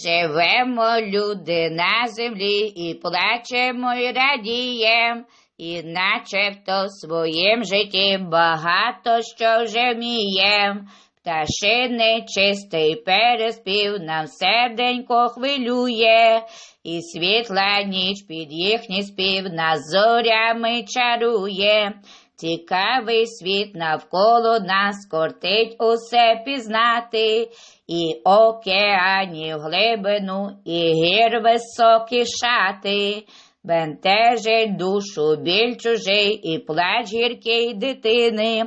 Живемо люди на землі і плачемо і радієм, і начебто в своїм житті багато що вже вмієм. Пташини чистий переспів нам серденько хвилює, і світла ніч під їхній спів нас зорями чарує. Цікавий світ навколо нас кортить усе пізнати, і океанів глибину, і гір високі шати, бентежить душу біль чужий і плач гіркий дитини.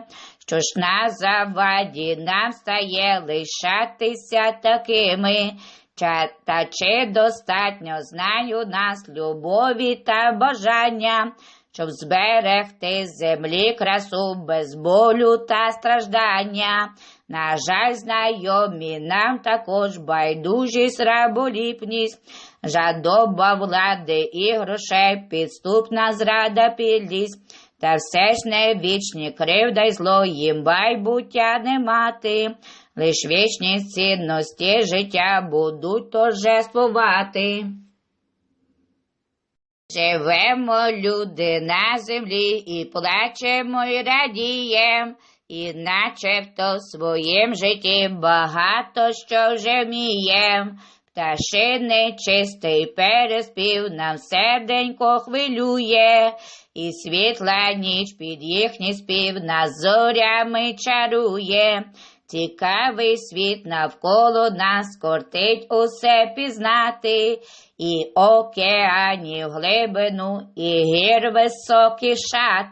Що ж на заваді нам стає лишатися такими, та чи достатньо знань у нас любові та бажання, щоб зберегти землі красу без болю та страждання. На жаль, знайомі нам також байдужість, раболіпність, жадоба влади і грошей, підступна зрада підлість. Та все ж не вічні кривда й зло їм майбуття не мати, лиш вічні цінності життя будуть торжествувати. Живемо люди на землі і плачемо і радієм, і начебто в своїм житті багато що вже вмієм. Пташини чистий переспів нам серденько хвилює, і світла ніч під їхній спів нас зорями чарує. Цікавий світ навколо нас кортить усе пізнати, і океанів глибину, і гір високі шати.